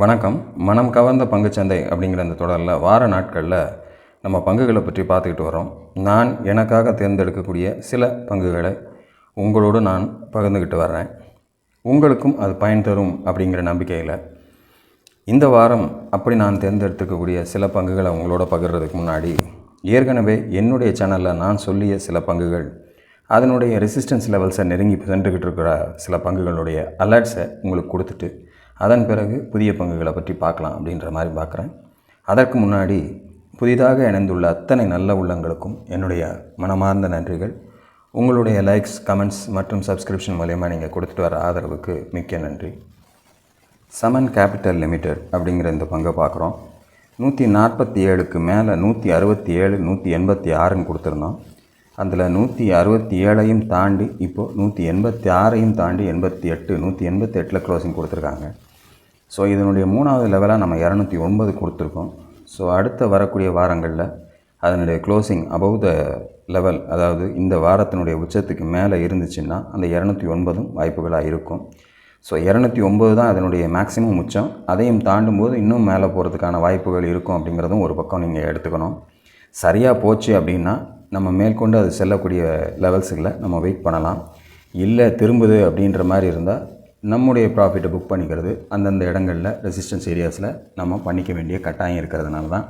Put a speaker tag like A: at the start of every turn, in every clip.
A: வணக்கம். மனம் கவர்ந்த பங்குச்சந்தை அப்படிங்கிற அந்த தொடரில் வார நாட்களில் நம்ம பங்குகளை பற்றி பார்த்துக்கிட்டு வரோம் நான் எனக்காக தேர்ந்தெடுக்கக்கூடிய சில பங்குகளை உங்களோடு நான் பகிர்ந்துக்கிட்டு வர்றேன். உங்களுக்கும் அது பயன் தரும் அப்படிங்கிற நம்பிக்கையில் இந்த வாரம் அப்படி நான் தேர்ந்தெடுத்துக்கக்கூடிய சில பங்குகளை உங்களோட பகிர்றதுக்கு முன்னாடி ஏற்கனவே என்னுடைய சேனலில் நான் சொல்லிய சில பங்குகள் அதனுடைய ரெசிஸ்டன்ஸ் லெவல்ஸை நெருங்கி சென்றுக்கிட்டு இருக்கிற சில பங்குகளுடைய அலர்ட்ஸை உங்களுக்கு கொடுத்துட்டு அதன் பிறகு புதிய பங்குகளை பற்றி பார்க்கலாம் அப்படின்ற மாதிரி பார்க்குறேன். அதற்கு முன்னாடி புதிதாக இணைந்துள்ள அத்தனை நல்ல உள்ளங்களுக்கும் என்னுடைய மனமார்ந்த நன்றிகள். உங்களுடைய லைக்ஸ் கமெண்ட்ஸ் மற்றும் சப்ஸ்கிரிப்ஷன் மூலயமா நீங்கள் கொடுத்துட்டு வர ஆதரவுக்கு மிக்க நன்றி. சமன் கேபிட்டல் லிமிடெட் அப்படிங்கிற இந்த பங்கை பார்க்குறோம். நூற்றி நாற்பத்தி ஏழுக்கு மேலே நூற்றி அறுபத்தி ஏழு நூற்றி எண்பத்தி ஆறுன்னு கொடுத்துருந்தோம். அதில் நூற்றி அறுபத்தி ஏழையும் தாண்டி இப்போது நூற்றி எண்பத்தி ஆறையும் தாண்டி எண்பத்தி எட்டு நூற்றி எண்பத்தி எட்டில் க்ளோசிங் கொடுத்துருக்காங்க. ஸோ இதனுடைய மூணாவது லெவலாக நம்ம இரநூத்தி ஒன்பது கொடுத்துருக்கோம். ஸோ அடுத்த வரக்கூடிய வாரங்களில் அதனுடைய க்ளோசிங் அபவ் த லெவல் அதாவது இந்த வாரத்தினுடைய உச்சத்துக்கு மேலே இருந்துச்சுன்னா அந்த இரநூத்தி ஒன்பதும் வாய்ப்புகளாக இருக்கும். ஸோ இரநூத்தி ஒம்பது தான் அதனுடைய மேக்ஸிமம் உச்சம். அதையும் தாண்டும் போது இன்னும் மேலே போகிறதுக்கான வாய்ப்புகள் இருக்கும் அப்படிங்கிறதும் ஒரு பக்கம் நீங்கள் எடுத்துக்கணும். சரியாக போச்சு அப்படின்னா நம்ம மேற்கொண்டு அது செல்லக்கூடிய லெவல்ஸுகளை நம்ம வெயிட் பண்ணலாம். இல்லை திரும்புது அப்படின்ற மாதிரி இருந்தால் நம்முடைய ப்ராஃபிட்டை புக் பண்ணிக்கிறது அந்தந்த இடங்களில் ரெசிஸ்டன்ஸ் ஏரியாஸில் நம்ம பண்ணிக்க வேண்டிய கட்டாயம் இருக்கிறதுனால தான்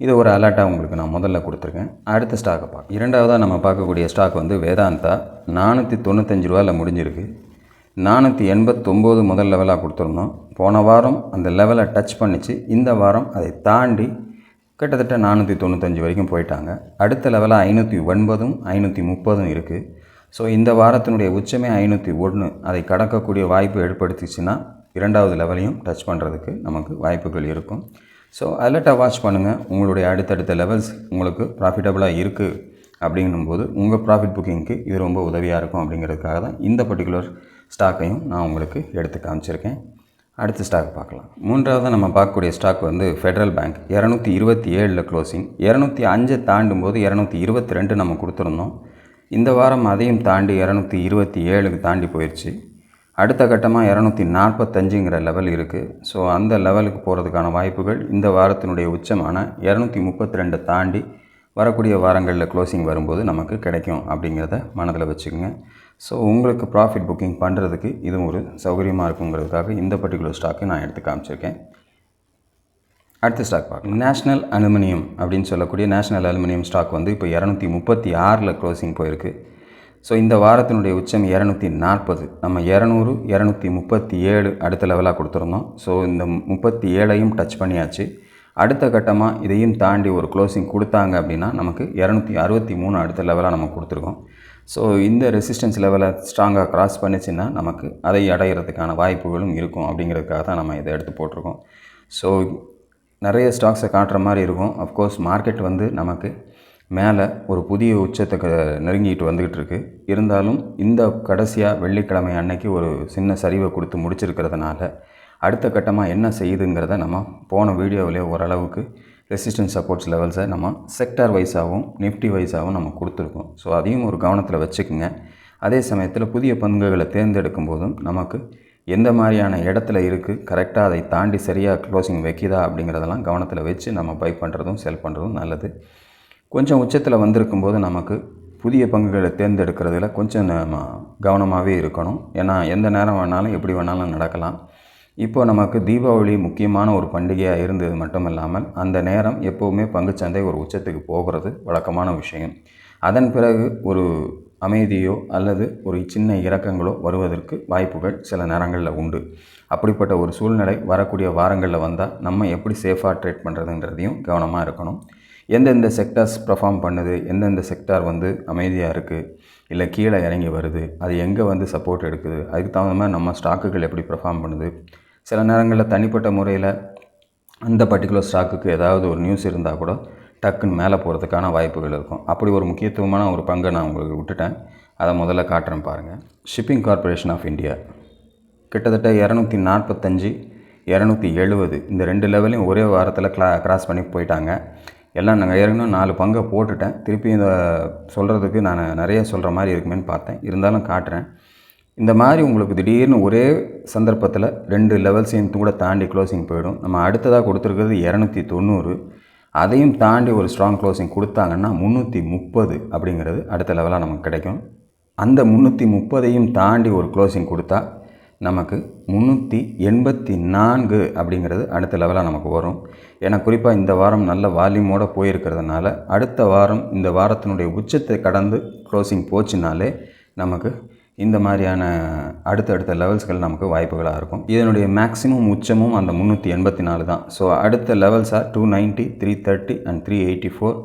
A: இது ஒரு அலர்ட்டாக உங்களுக்கு நான் முதல்ல கொடுத்துருக்கேன். அடுத்த ஸ்டாக்கை பார்க்க இரண்டாவதாக நம்ம பார்க்கக்கூடிய ஸ்டாக் வந்து வேதாந்தா. நானூற்றி தொண்ணூத்தஞ்சு ரூபாயில் முடிஞ்சிருக்கு. நானூற்றி எண்பத்தொம்போது முதல் லெவலாக கொடுத்துருந்தோம். போன வாரம் அந்த லெவலை டச் பண்ணிச்சு. இந்த வாரம் அதை தாண்டி கிட்டத்தட்ட நானூற்றி தொண்ணூத்தஞ்சு வரைக்கும் போயிட்டாங்க. அடுத்த லெவலாக ஐநூற்றி ஒன்பதும் ஐநூற்றி முப்பதும் இருக்குது ஸோ இந்த வாரத்தினுடைய உச்சமே ஐநூற்றி ஒன்று அதை கடக்கக்கூடிய வாய்ப்பு ஏற்படுத்திச்சுன்னா இரண்டாவது லெவலையும் டச் பண்ணுறதுக்கு நமக்கு வாய்ப்புகள் இருக்கும். ஸோ அலர்ட்டாக வாட்ச் பண்ணுங்கள் உங்களுடைய அடுத்தடுத்த லெவல்ஸ் உங்களுக்கு ப்ராஃபிட்டபுளாக இருக்குது அப்படிங்கும்போது உங்கள் ப்ராஃபிட் புக்கிங்க்கு இது ரொம்ப உதவியாக இருக்கும் அப்படிங்கிறதுக்காக தான் இந்த பர்டிகுலர் ஸ்டாக்கையும் நான் உங்களுக்கு எடுத்து காமிச்சிருக்கேன். அடுத்த ஸ்டாக் பார்க்கலாம். மூன்றாவது நம்ம பார்க்கக்கூடிய ஸ்டாக் வந்து ஃபெடரல் பேங்க் இரநூத்தி இருபத்தி ஏழில் க்ளோசிங் இரநூத்தி அஞ்சை தாண்டும் போது இரநூத்தி இருபத்தி ரெண்டு நம்ம கொடுத்துருந்தோம். இந்த வாரம் அதையும் தாண்டி இரநூத்தி இருபத்தி ஏழுக்கு தாண்டி போயிடுச்சு அடுத்த கட்டமாக இரநூத்தி நாற்பத்தஞ்சுங்கிற லெவல் இருக்குது ஸோ அந்த லெவலுக்கு போகிறதுக்கான வாய்ப்புகள் இந்த வாரத்தினுடைய உச்சமான இரநூத்தி முப்பத்தி ரெண்டை தாண்டி வரக்கூடிய வாரங்களில் க்ளோசிங் வரும்போது நமக்கு கிடைக்கும் அப்படிங்கிறத மனதில் வச்சுக்கோங்க. ஸோ உங்களுக்கு ப்ராஃபிட் புக்கிங் பண்ணுறதுக்கு இதுவும் ஒரு சௌகரியமாக இருக்குங்கிறதுக்காக இந்த பர்டிகுலர் ஸ்டாக்கு நான் எடுத்து காமிச்சிருக்கேன். அடுத்த ஸ்டாக் பார்க்கலாம். நேஷ்னல் அலுமினியம் அப்படின்னு சொல்லக்கூடிய நேஷ்னல் அலுமினியம் ஸ்டாக் வந்து இப்போ இரநூத்தி முப்பத்தி ஆறில் க்ளோசிங் போயிருக்கு. ஸோ இந்த வாரத்தினுடைய உச்சம் இரநூத்தி நாற்பது நம்ம இரநூறு இரநூத்தி முப்பத்தி ஏழு அடுத்த லெவலாக கொடுத்துருந்தோம். ஸோ இந்த முப்பத்தி ஏழையும் டச் பண்ணியாச்சு. அடுத்த கட்டமாக இதையும் தாண்டி ஒரு க்ளோசிங் கொடுத்தாங்க அப்படின்னா நமக்கு இரநூத்தி அறுபத்தி மூணு அடுத்த லெவலாக நம்ம கொடுத்துருக்கோம். ஸோ இந்த ரெசிஸ்டன்ஸ் லெவலை ஸ்ட்ராங்காக க்ராஸ் பண்ணிச்சுன்னா நமக்கு அதை அடையிறதுக்கான வாய்ப்புகளும் இருக்கும் அப்படிங்கிறதுக்காக தான் நம்ம இதை எடுத்து போட்டிருக்கோம். ஸோ நிறைய ஸ்டாக்ஸை காட்டுற மாதிரி இருக்கும். அஃப்கோர்ஸ் மார்க்கெட் வந்து நமக்கு மேலே ஒரு புதிய உச்சத்தை நெருங்கிட்டு வந்துக்கிட்டு இருக்கு. இருந்தாலும் இந்த கடைசியாக வெள்ளிக்கிழமை அன்னைக்கு ஒரு சின்ன சரிவை கொடுத்து முடிச்சிருக்கிறதுனால அடுத்த கட்டமாக என்ன செய்யுதுங்கிறத நம்ம போன வீடியோவிலே ஓரளவுக்கு ரெசிஸ்டன்ஸ் சப்போர்ட்ஸ் லெவல்ஸை நம்ம செக்டார் வைஸாகவும் நிஃப்டி வைஸாகவும் நம்ம கொடுத்துருக்கோம். ஸோ அதையும் ஒரு கவனத்தில் வச்சுக்கோங்க. அதே சமயத்தில் புதிய பங்குகளை தேர்ந்தெடுக்கும் போதும் நமக்கு எந்த மாதிரியான இடத்துல இருக்குது கரெக்டாக அதை தாண்டி சரியாக க்ளோசிங் வைக்கிதா அப்படிங்கிறதெல்லாம் கவனத்தில் வச்சு நம்ம பை பண்ணுறதும் செல் பண்ணுறதும் நல்லது. கொஞ்சம் உச்சத்தில் வந்திருக்கும் போது நமக்கு புதிய பங்குகளை தேர்ந்தெடுக்கிறதுல கொஞ்சம் நம்ம கவனமாகவே இருக்கணும். ஏன்னா எந்த நேரம் வேணாலும் எப்படி வேணாலும் நடக்கலாம். இப்போ நமக்கு தீபாவளி முக்கியமான ஒரு பண்டிகையாக இருந்தது மட்டும் இல்லாமல் அந்த நேரம் எப்போவுமே பங்குச்சந்தை ஒரு உச்சத்துக்கு போகிறது வழக்கமான விஷயம். அதன் பிறகு ஒரு அமைதியோ அல்லது ஒரு சின்ன இறக்கங்களோ வருவதற்கு வாய்ப்புகள் சில நேரங்களில் உண்டு. அப்படிப்பட்ட ஒரு சூழ்நிலை வரக்கூடிய வாரங்களில் வந்தால் நம்ம எப்படி சேஃபாக ட்ரேட் பண்ணுறதுன்றதையும் கவனமாக இருக்கணும். எந்தெந்த செக்டார்ஸ் பர்ஃபார்ம் பண்ணுது எந்தெந்த செக்டார் வந்து அமைதியாக இருக்குது இல்லை கீழே இறங்கி வருது அது எங்கே வந்து சப்போர்ட் எடுக்குது அதுக்கு தகுந்த மாதிரி நம்ம ஸ்டாக்குகள் எப்படி பர்ஃபார்ம் பண்ணுது. சில நேரங்களில் தனிப்பட்ட முறையில் அந்த பர்டிகுலர் ஸ்டாக்குக்கு ஏதாவது ஒரு நியூஸ் இருந்தால் கூட டக்குன்னு மேலே போகிறதுக்கான வாய்ப்புகள் இருக்கும். அப்படி ஒரு முக்கியத்துவமான ஒரு பங்கை நான் உங்களுக்கு விட்டுட்டேன். அதை முதல்ல காட்டுறேன் பாருங்கள் ஷிப்பிங் கார்ப்பரேஷன் ஆஃப் இந்தியா கிட்டத்தட்ட இரநூத்தி நாற்பத்தஞ்சு இரநூத்தி எழுபது இந்த ரெண்டு லெவலையும் ஒரே வாரத்தில் கிளா கிராஸ் பண்ணி போயிட்டாங்க. எல்லாம் நாங்கள் ஏற்கனவே நாலு பங்கை போட்டுட்டேன். திருப்பி இதை சொல்கிறதுக்கு நான் நிறைய சொல்கிற மாதிரி இருக்குமேன்னு பார்த்தேன். இருந்தாலும் காட்டுறேன். இந்த மாதிரி உங்களுக்கு திடீர்னு ஒரே சந்தர்ப்பத்தில் ரெண்டு லெவல்ஸையும் கூட தாண்டி க்ளோசிங் போயிடும். நம்ம அடுத்ததாக கொடுத்துருக்கிறது இரநூத்தி தொண்ணூறு. அதையும் தாண்டி ஒரு ஸ்ட்ராங் க்ளோசிங் கொடுத்தாங்கன்னா முந்நூற்றி முப்பது அப்படிங்கிறது அடுத்த லெவலாக நமக்கு கிடைக்கும். அந்த முந்நூற்றி முப்பதையும் தாண்டி ஒரு க்ளோசிங் கொடுத்தா நமக்கு முந்நூற்றி எண்பத்தி நான்கு அப்படிங்கிறது அடுத்த லெவலாக நமக்கு வரும். ஏன்னா குறிப்பாக இந்த வாரம் நல்ல வால்யூமோடு போயிருக்கிறதுனால அடுத்த வாரம் இந்த வாரத்தினுடைய உச்சத்தை கடந்து க்ளோசிங் போச்சுனாலே நமக்கு இந்த மாதிரியான அடுத்தடுத்த லெவல்ஸ்கள் நமக்கு வாய்ப்புகளாக இருக்கும். இதனுடைய மேக்ஸிமம் உச்சமும் அந்த முந்நூற்றி எண்பத்தி நாலு தான். ஸோ அடுத்த லெவல்ஸாக two ninety three thirty and three eighty four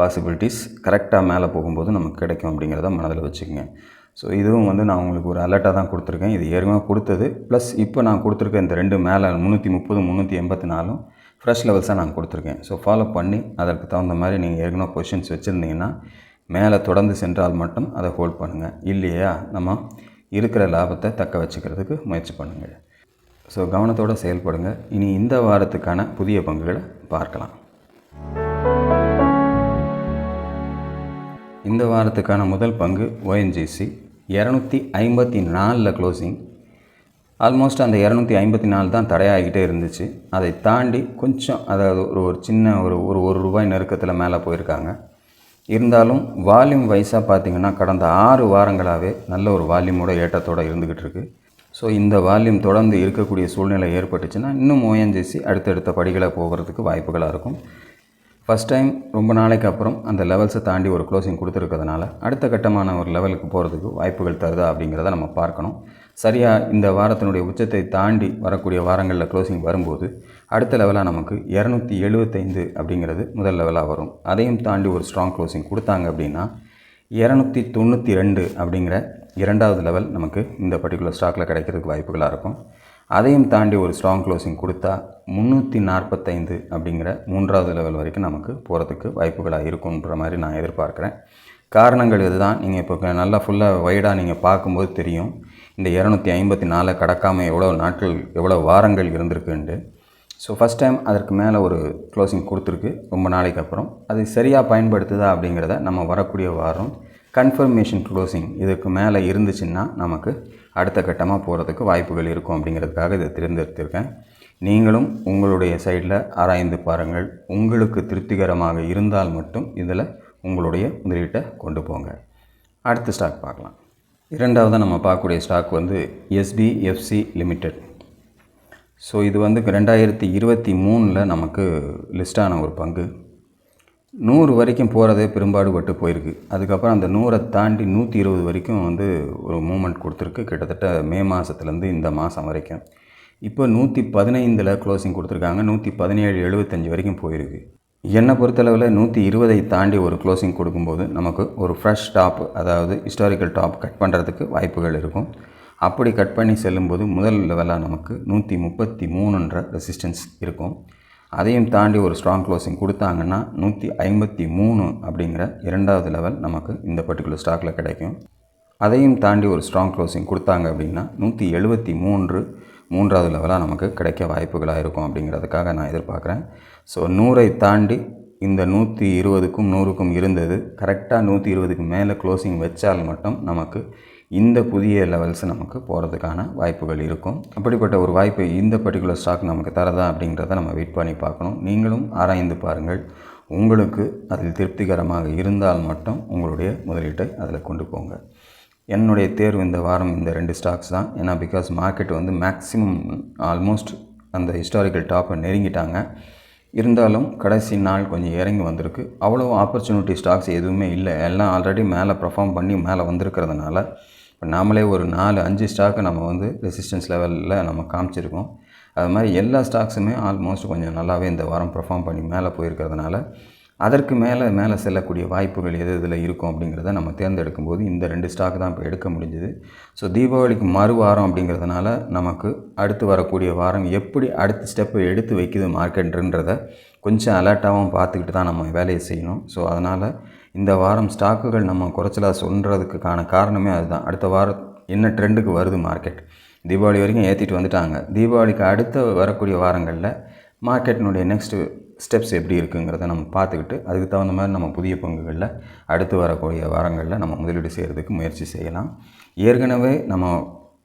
A: possibilities கரெக்டாக மேலே போகும்போது நமக்கு கிடைக்கும் அப்படிங்கிறத மனதில் வச்சுக்கோங்க. ஸோ இதுவும் வந்து நான் உங்களுக்கு ஒரு அலர்ட்டாக தான் கொடுத்துருக்கேன். இது ஏற்கனவே கொடுத்தது. ப்ளஸ் இப்போ நான் கொடுத்துருக்க இந்த ரெண்டு மேலே முந்நூற்றி முப்பது முந்நூற்றி எண்பத்தி நாலும் ஃப்ரெஷ் லெவல்ஸாக நான் கொடுத்துருக்கேன். ஸோ ஃபாலோ பண்ணி அதற்கு தகுந்த மாதிரி நீங்கள் ஏற்கனவே கொஷின்ஸ் வச்சுருந்தீங்கன்னா மேலே தொடர்ந்து சென்றால் மட்டும் அதை ஹோல்ட் பண்ணுங்கள் இல்லையா? நம்ம இருக்கிற லாபத்தை தக்க வச்சுக்கிறதுக்கு முயற்சி பண்ணுங்கள். ஸோ கவனத்தோடு செயல்படுங்க. இனி இந்த வாரத்துக்கான புதிய பங்குகளை பார்க்கலாம். இந்த வாரத்துக்கான முதல் பங்கு ஓஎன்ஜிசி இரநூத்தி ஐம்பத்தி நாலில் க்ளோசிங் ஆல்மோஸ்ட் அந்த இரநூத்தி ஐம்பத்தி நாலு தான் தடையாகிட்டே இருந்துச்சு. அதை தாண்டி கொஞ்சம் அதாவது ஒரு ஒரு சின்ன ஒரு ஒரு ஒரு ரூபாய் நெருக்கத்தில் மேலே போயிருக்காங்க. இருந்தாலும் வால்யூம் வைஸாக பார்த்தீங்கன்னா கடந்த ஆறு வாரங்களாகவே நல்ல ஒரு வால்யூமோட ஏற்றத்தோடு இருந்துக்கிட்டு இருக்குது ஸோ இந்த வால்யூம் தொடர்ந்து இருக்கக்கூடிய சூழ்நிலை ஏற்பட்டுச்சுன்னா இன்னும் ஓஎன்ஜிசி அடுத்தடுத்த படிகளை போகிறதுக்கு வாய்ப்புகளாக இருக்கும். ஃபஸ்ட் டைம் ரொம்ப நாளைக்கு அப்புறம் அந்த லெவல்ஸை தாண்டி ஒரு க்ளோசிங் கொடுத்துருக்கிறதுனால அடுத்த கட்டமான ஒரு லெவலுக்கு போகிறதுக்கு வாய்ப்புகள் தருதா அப்படிங்கிறத நம்ம பார்க்கணும். சரியாக இந்த வாரத்தினுடைய உச்சத்தை தாண்டி வரக்கூடிய வாரங்களில் க்ளோசிங் வரும்போது அடுத்த லெவலாக நமக்கு இரநூத்தி எழுபத்தைந்து அப்படிங்கிறது முதல் லெவலாக வரும். அதையும் தாண்டி ஒரு ஸ்ட்ராங் க்ளோசிங் கொடுத்தாங்க அப்படின்னா இரநூத்தி தொண்ணூற்றி ரெண்டு அப்படிங்கிற இரண்டாவது லெவல் நமக்கு இந்த பர்டிகுலர் ஸ்டாக்கில் கிடைக்கிறதுக்கு வாய்ப்புகளாக இருக்கும். அதையும் தாண்டி ஒரு ஸ்ட்ராங் க்ளோசிங் கொடுத்தா முந்நூற்றி நாற்பத்தைந்து அப்படிங்கிற மூன்றாவது லெவல் வரைக்கும் நமக்கு போகிறதுக்கு வாய்ப்புகளாக இருக்குன்ற மாதிரி நான் எதிர்பார்க்குறேன். காரணங்கள் இதுதான். நீங்கள் இப்போ நல்லா ஃபுல்லாக வைடாக நீங்கள் பார்க்கும்போது தெரியும். இந்த இரநூத்தி ஐம்பத்தி நாலை கடக்காமல் எவ்வளோ நாட்கள் எவ்வளோ வாரங்கள் இருந்திருக்குன்ட்டு ஸோ ஃபஸ்ட் டைம் அதற்கு மேலே ஒரு க்ளோசிங் கொடுத்துருக்கு. ரொம்ப நாளைக்கு அப்புறம். அது சரியாக பயன்படுத்துதா அப்படிங்கிறத நம்ம வரக்கூடிய வாரம். கன்ஃபர்மேஷன் க்ளோசிங் இதுக்கு மேலே இருந்துச்சுன்னா நமக்கு அடுத்த கட்டமாக போகிறதுக்கு வாய்ப்புகள் இருக்கும் அப்படிங்கிறதுக்காக இதை தேர்ந்தெடுத்திருக்கேன். நீங்களும் உங்களுடைய சைடில் ஆராய்ந்து பாருங்கள். உங்களுக்கு திருப்திகரமாக இருந்தால் மட்டும் இதில் உங்களுடைய முதலீட்டை கொண்டு போங்க. அடுத்த ஸ்டாக் பார்க்கலாம். இரண்டாவதாக நம்ம பார்க்கக்கூடிய ஸ்டாக் வந்து எஸ்பிஎஃப்சி லிமிடெட் ஸோ இது வந்து ரெண்டாயிரத்தி இருபத்தி மூணில் நமக்கு லிஸ்டான ஒரு பங்கு. நூறு வரைக்கும் போகிறதே பெரும்பாடுபட்டு போயிருக்கு. அதுக்கப்புறம் அந்த நூறை தாண்டி நூற்றி இருபது வரைக்கும் வந்து ஒரு மூமெண்ட் கொடுத்துருக்கு. கிட்டத்தட்ட மே மாதத்துலேருந்து இந்த மாதம் வரைக்கும். இப்போ நூற்றி பதினைந்தில் க்ளோசிங் கொடுத்துருக்காங்க. நூற்றி பதினேழு எழுபத்தஞ்சு வரைக்கும் போயிருக்கு. என்னை பொறுத்தளவில் நூற்றி இருபதை தாண்டி ஒரு க்ளோசிங் கொடுக்கும்போது நமக்கு ஒரு ஃப்ரெஷ் டாப் அதாவது ஹிஸ்டாரிக்கல் டாப் கட் பண்ணுறதுக்கு வாய்ப்புகள் இருக்கும். அப்படி கட் பண்ணி செல்லும்போது முதல் லெவலாக நமக்கு நூற்றி முப்பத்தி மூணுன்ற ரெசிஸ்டன்ஸ் இருக்கும். அதையும் தாண்டி ஒரு ஸ்ட்ராங் க்ளோசிங் கொடுத்தாங்கன்னா நூற்றி ஐம்பத்தி மூணு அப்படிங்கிற இரண்டாவது லெவல் நமக்கு இந்த பர்டிகுலர் ஸ்டாக்கில் கிடைக்கும். அதையும் தாண்டி ஒரு ஸ்ட்ராங் க்ளோசிங் கொடுத்தாங்க அப்படின்னா நூற்றி எழுபத்தி மூன்று மூன்றாவது லெவலாக நமக்கு கிடைக்க வாய்ப்புகளாக இருக்கும் அப்படிங்கிறதுக்காக நான் எதிர்பார்க்குறேன். ஸோ நூறை தாண்டி இந்த நூற்றி இருபதுக்கும் நூறுக்கும் இருந்தது. கரெக்டாக நூற்றி இருபதுக்கு மேலே க்ளோசிங் வச்சால் மட்டும் நமக்கு இந்த புதிய லெவல்ஸ் நமக்கு போகிறதுக்கான வாய்ப்புகள் இருக்கும். அப்படிப்பட்ட ஒரு வாய்ப்பு இந்த பர்டிகுலர் ஸ்டாக் நமக்கு தரதா அப்படிங்கிறத நம்ம வெயிட் பண்ணி பார்க்கணும். நீங்களும் ஆராய்ந்து பாருங்கள். உங்களுக்கு அதில் திருப்திகரமாக இருந்தால் மட்டும் உங்களுடைய முதலீட்டை அதில் கொண்டு போங்க. என்னுடைய தேர்வு இந்த வாரம் இந்த ரெண்டு ஸ்டாக்ஸ் தான். ஏன்னா பிகாஸ் மார்க்கெட் வந்து மேக்ஸிமம் ஆல்மோஸ்ட் அந்த ஹிஸ்டாரிக்கல் டாப்பை நெருங்கிட்டாங்க. இருந்தாலும் கடைசி நாள் கொஞ்சம் இறங்கி வந்திருக்கு. அவ்வளோ ஆப்பர்ச்சுனிட்டி ஸ்டாக்ஸ் எதுவுமே இல்லை. எல்லாம் ஆல்ரெடி மேலே பர்ஃபார்ம் பண்ணி மேலே வந்திருக்கிறதுனால இப்போ நாமளே ஒரு நாலு அஞ்சு ஸ்டாக்கை நம்ம வந்து ரெசிஸ்டன்ஸ் லெவலில் நம்ம காமிச்சிருக்கோம். அது மாதிரி எல்லா ஸ்டாக்ஸுமே ஆல்மோஸ்ட் கொஞ்சம் நல்லாவே இந்த வாரம் பர்ஃபார்ம் பண்ணி மேலே போயிருக்கிறதுனால அதற்கு மேலே மேலே செல்லக்கூடிய வாய்ப்புகள் எது இதில் இருக்கும் அப்படிங்கிறத நம்ம தேர்ந்தெடுக்கும் போது இந்த ரெண்டு ஸ்டாக் தான் இப்போ எடுக்க முடிஞ்சுது. ஸோ தீபாவளிக்கு மறு வாரம் அப்படிங்கிறதுனால நமக்கு அடுத்து வரக்கூடிய வாரம் எப்படி அடுத்த ஸ்டெப்பு எடுத்து வைக்குது மார்க்கெட்டுன்றதை கொஞ்சம் அலர்ட்டாகவும் பார்த்துக்கிட்டு தான் நம்ம வேலையை செய்யணும். ஸோ அதனால் இந்த வாரம் ஸ்டாக்குகள் நம்ம குறைச்சலாக சொல்கிறதுக்கான காரணமே அதுதான். அடுத்த வாரம் என்ன ட்ரெண்டுக்கு வருது மார்க்கெட் தீபாவளி வரைக்கும் ஏற்றிட்டு வந்துட்டாங்க. தீபாவளிக்கு அடுத்த வரக்கூடிய வாரங்களில் மார்க்கெட்டினுடைய நெக்ஸ்ட்டு ஸ்டெப்ஸ் எப்படி இருக்குங்கிறத நம்ம பார்த்துக்கிட்டு அதுக்கு தகுந்த மாதிரி நம்ம புதிய பங்குகளில் அடுத்து வரக்கூடிய வாரங்களில் நம்ம முதலீடு செய்கிறதுக்கு முயற்சி செய்யலாம். ஏற்கனவே நம்ம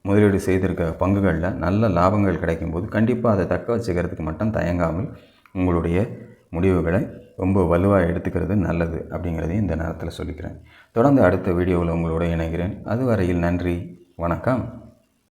A: முதலீடு செய்திருக்க பங்குகளில் நல்ல லாபங்கள் கிடைக்கும்போது கண்டிப்பாக அதை தக்க வச்சுக்கிறதுக்கு மட்டும் தயங்காமல் உங்களுடைய முடிவுகளை ரொம்ப வலுவாக எடுத்துக்கிறது நல்லது அப்படிங்கிறதையும் இந்த நேரத்தில் சொல்லிக்கிறேன். தொடர்ந்து அடுத்த வீடியோவில் உங்களோட இணைகிறேன். அதுவரையில் நன்றி வணக்கம்.